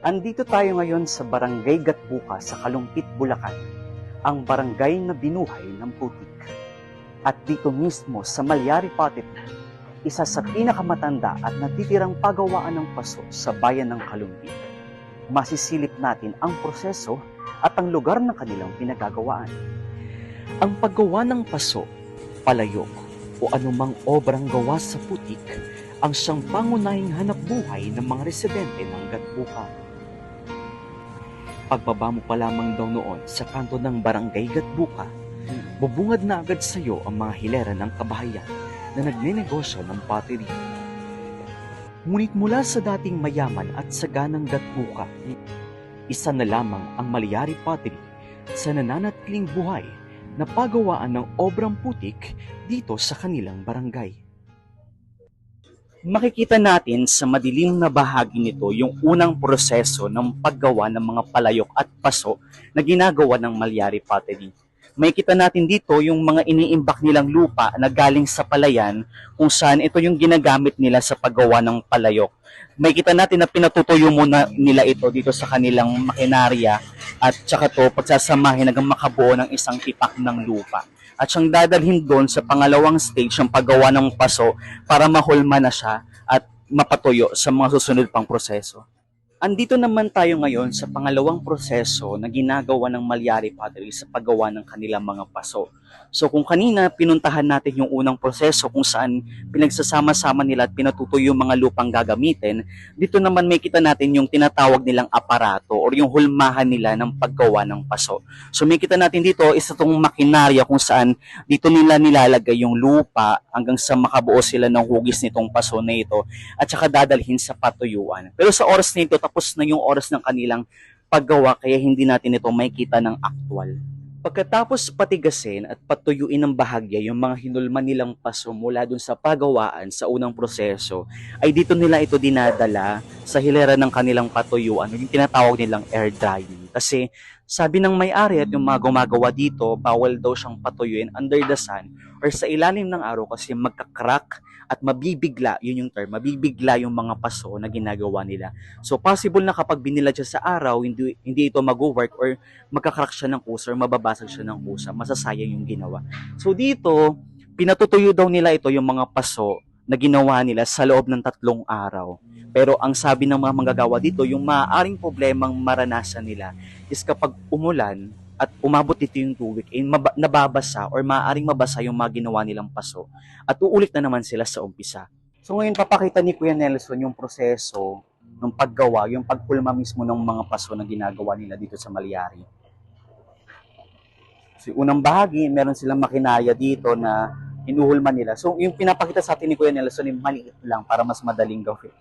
Andito tayo ngayon sa Barangay Gatbuka sa Kalumpit, Bulacan, ang barangay na binuhay ng putik. At dito mismo sa Malyari Patit, isa sa pinakamatanda at natitirang pagawaan ng paso sa bayan ng Kalumpit. Masisilip natin ang proseso at ang lugar ng kanilang pinagagawaan. Ang paggawa ng paso, palayok, o anumang obrang gawa sa putik ang siyang pangunahing hanap buhay ng mga residente ng Gatbuka. Pagbaba mo pa lamang daw noon sa kanto ng barangay Gatbuka, bubungad na agad sa iyo ang mga hilera ng kabahayan na nagnenegosyo ng pottery. Ngunit mula sa dating mayaman at saganang Gatbuka, isa na lamang ang Malyari Pottery sa nananatiling buhay na pagawaan ng obrang putik dito sa kanilang barangay. Makikita natin sa madilim na bahagi nito yung unang proseso ng paggawa ng mga palayok at paso na ginagawa ng Malyari Pottery. May kita natin dito yung mga iniimbak nilang lupa na galing sa palayan kung saan ito yung ginagamit nila sa paggawa ng palayok. May kita natin na pinatutuyo muna nila ito dito sa kanilang makinarya at tsaka to pagsasamahin hanggang makabuo ng isang tipak ng lupa. At siyang dadalhin doon sa pangalawang stage ng paggawa ng paso para mahulma na siya at mapatuyo sa mga susunod pang proseso. Andito naman tayo ngayon sa pangalawang proseso na ginagawa ng Malyari Pottery sa paggawa ng kanilang mga paso. So kung kanina pinuntahan natin yung unang proseso kung saan pinagsasama-sama nila at pinatutuyo yung mga lupang gagamitin, dito naman may kita natin yung tinatawag nilang aparato or yung hulmahan nila ng paggawa ng paso. So may kita natin dito isa tong makinarya kung saan dito nila nilalagay yung lupa hanggang sa makabuo sila ng hugis nitong paso na ito at saka dadalhin sa patuyuan. Pero sa oras na ito, tapos na yung oras ng kanilang paggawa kaya hindi natin ito makikita ng actual. Pagkatapos patigasin at patuyuin ng bahagya yung mga hinulma nilang paso mula dun sa pagawaan sa unang proseso, ay dito nila ito dinadala sa hilera ng kanilang patuyuan, yung tinatawag nilang air drying. Kasi sabi ng may-ari at yung mga gumagawa dito, bawal daw siyang patuyuin under the sun or sa ilalim ng araw kasi magkakrak at mabibigla, yun yung term, mabibigla yung mga paso na ginagawa nila. So possible na kapag binilad siya sa araw, hindi, hindi ito mag-work or magkakrak siya ng kusa or mababasag siya ng kusa, masasayang yung ginawa. So dito, pinatutuyo daw nila ito yung mga paso na ginawa nila sa loob ng tatlong araw. Pero ang sabi ng mga manggagawa dito, yung maaaring problemang maranasan nila is kapag umulan at umabot dito yung tubig, eh, mab- nababasa or maaaring mabasa yung mga ginawa nilang paso at uulit na naman sila sa umpisa. So ngayon papakita ni Kuya Nelson yung proseso ng paggawa, yung pagpulma mismo ng mga paso na ginagawa nila dito sa Malyari. So unang bahagi, meron silang makinarya dito na inuhulma nila. So yung pinapakita sa atin ni Kuya Nelson, yung maliit lang para mas madaling gawin.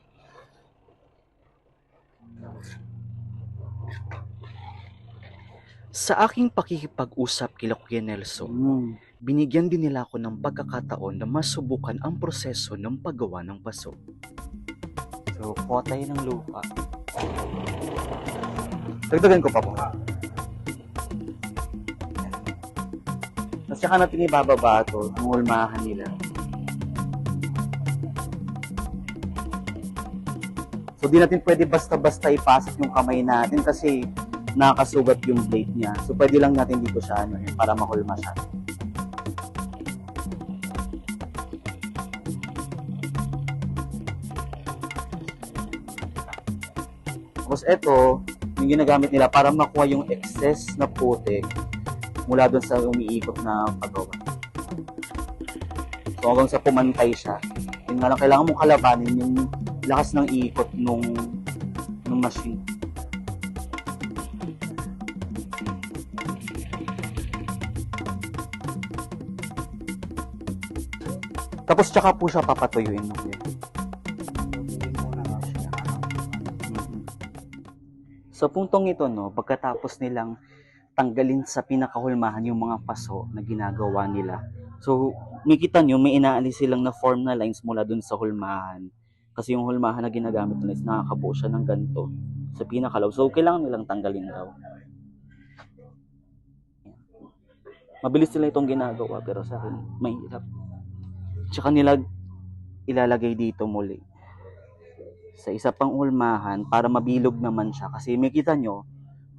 Sa aking pakikipag-usap kila Kuya Nelson, binigyan din nila ako ng pagkakataon na masubukan ang proseso ng paggawa ng paso. So, kuha tayo ng lupa. Dagdagan ko pa po. Tapos saka natin ibababa ito, yung ulmahan nila. So, di natin pwede basta-basta ipasok yung kamay natin kasi nakakasugat yung blade niya. So, pwede lang natin dito siya ano, eh, para mahulma siya. Tapos ito, yung ginagamit nila para makuha yung excess na putik mula doon sa umiikot na paggawa. So hanggang sa pumantay siya, yun nga lang kailangan mong kalabanin yung lakas ng ikot nung nung machine. Tapos tsaka po siya papatuyuin yun. Mhm. Sa puntong ito, no, pagkatapos nilang tanggalin sa pinakahulmahan yung mga paso na ginagawa nila. So, makita nyo, may inaalis silang na form na lines mula dun sa hulmahan. Kasi yung hulmahan na ginagamit nila is nakakabuo siya ng ganito sa pinakalaw. So, kailangan nilang tanggalin daw. Mabilis sila itong ginagawa, pero sa akin, mahirap. Tsaka nila ilalagay dito muli. sa isa pang ulmahan para mabilog naman siya. Kasi may kita nyo,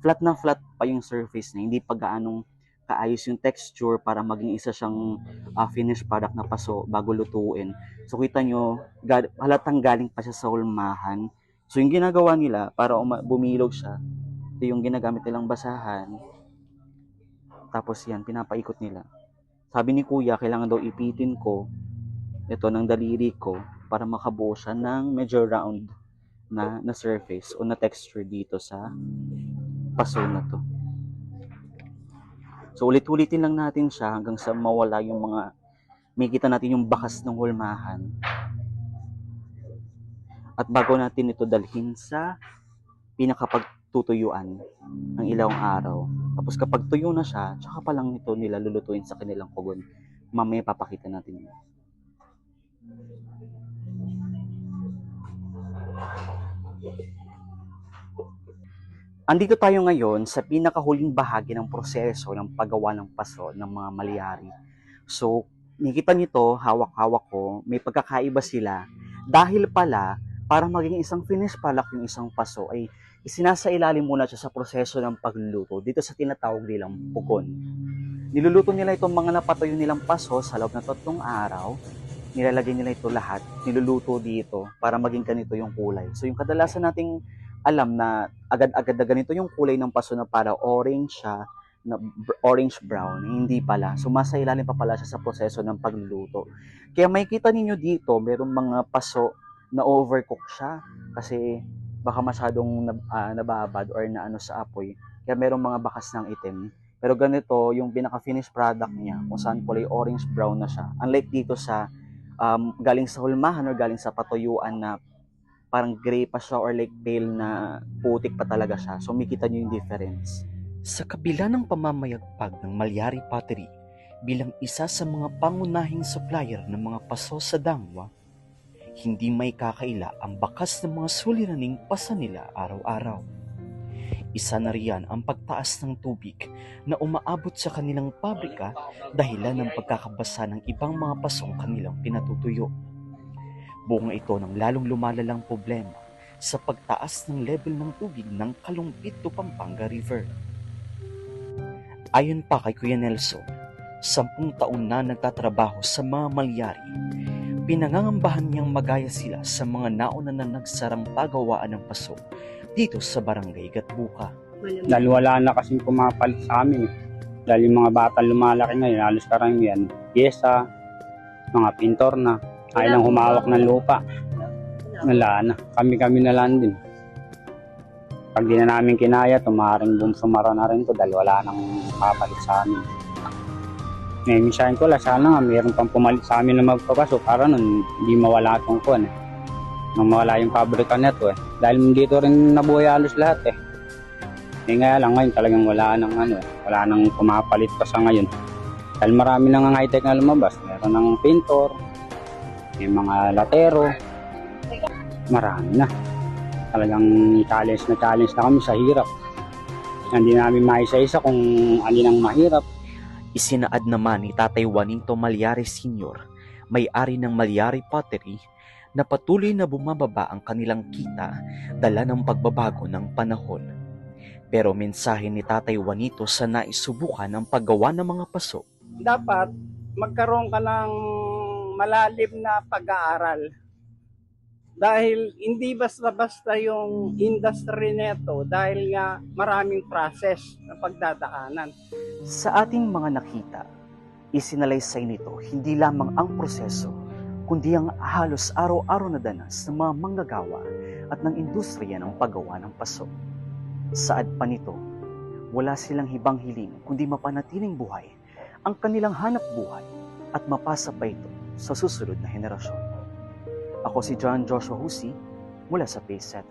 flat na flat pa yung surface niya. Hindi pa gaanong kaayos yung texture para maging isa siyang ah, finished product na paso bago lutuin. So kita nyo, ga- halatang galing pa siya sa ulmahan. So yung ginagawa nila para bumilog siya, ito yung ginagamit nilang basahan. Tapos yan, pinapaikot nila. Sabi ni kuya, kailangan daw ipitin ko ito ng daliri ko para makabuo siya ng medyo round na, na surface o na texture dito sa paso na to. So ulit-ulitin lang natin siya hanggang sa mawala yung mga may kita natin yung bakas ng hulmahan. At bago natin ito dalhin sa pinakapagtutuyuan ng ilawang araw. Tapos kapag tuyo na siya, tsaka pa lang ito nila lulutuin sa kanilang kugon. Mamaya papakita natin yun. Andito tayo ngayon sa pinakahuling bahagi ng proseso ng paggawa ng paso ng mga malyari. So, nakita niyo to, hawak-hawak ko, may pagkakaiba sila. Dahil pala, para maging isang finished product yung isang paso ay isinasailalim muna siya sa proseso ng pagluluto dito sa tinatawag nilang pugon. Niluluto nila itong mga napatuyo nilang paso sa loob ng tatlong araw. Nilalagay nila ito lahat, niluluto dito para maging ganito yung kulay. So yung kadalasan nating alam na agad-agad na ganito yung kulay ng paso na para orange siya, na orange brown, hindi pala. Sumasailalim pa pala siya sa proseso ng pagluluto. Kaya makikita ninyo dito, merong mga paso na overcook siya kasi baka masyadong ah, nababad or na ano sa apoy. Kaya merong mga bakas ng itim. Pero ganito, yung pinaka-finished product niya, kung saan kulay orange brown na siya. Unlike dito sa um, galing sa hulmahan or galing sa patuyuan na parang gray pa siya or like pale na putik pa talaga siya. So makita nyo yung difference. Sa kabila ng pamamayagpag ng Malyari Pottery bilang isa sa mga pangunahing supplier ng mga paso sa Dangwa, hindi may kakaila ang bakas ng mga suliraning pasa nila araw-araw. Isa na riyan ang pagtaas ng tubig na umaabot sa kanilang pabrika dahilan ng pagkakabasa ng ibang mga pasong kanilang pinatutuyo. Bunga ito ng lalong lumalalang problema sa pagtaas ng level ng tubig ng Kalumpit to Pampanga River. Ayon pa kay Kuya Nelson, sampung taon na nagtatrabaho sa mga malyari, pinangangambahan niyang magaya sila sa mga nauna na nagsarang pagawaan ng paso dito sa barangay Gatbuka. Dahil wala na kasing pumapalit sa amin. eh. Dahil yung mga bata lumalaki ngayon, halos karamihan, pyesa, mga pintor na, ayaw nang humawak ng lupa. Wala na. Kami-kami na lang din. Pag di na namin kinaya, tumaring bumsumara na rin to dahil wala nang papalit sa amin. Ngayon, minsan ko lang, sana nga mayroon pang pumalit sa amin na magpapaso para nun hindi mawala itong kuwan eh. Nang mawala yung pabrika nito eh. Dahil dito rin nabuhay halos lahat eh. Eh nga lang ngayon talagang wala nang ano eh. Wala nang pumapalit pa sa ngayon. Dahil marami nang ang high-tech na lumabas. Meron ng pintor, may mga latero. Marami na. Talagang challenge na challenge na kami sa hirap. Hindi namin maisa-isa kung alin ang mahirap. Isinaad naman ni Tatay Juanito Malyari Sr., may-ari ng Malyari Pottery, na patuloy na bumababa ang kanilang kita dala ng pagbabago ng panahon. Pero mensahe ni Tatay Juanito sa naisubukan ang paggawa ng mga paso dapat magkaroon ka ng malalim na pag-aaral. Dahil hindi basta-basta yung industry neto dahil nga maraming process na pagdadaanan. Sa ating mga nakita, isinalaysay nito hindi lamang ang proseso, kundi ang halos araw-araw na danas ng mga manggagawa at ng industriya ng paggawa ng paso. Saad pa nito, wala silang hibang hiling kundi mapanatiling buhay ang kanilang hanap buhay at mapasa pa ito sa susunod na henerasyon. Ako si John Joshua Husi mula sa PaySet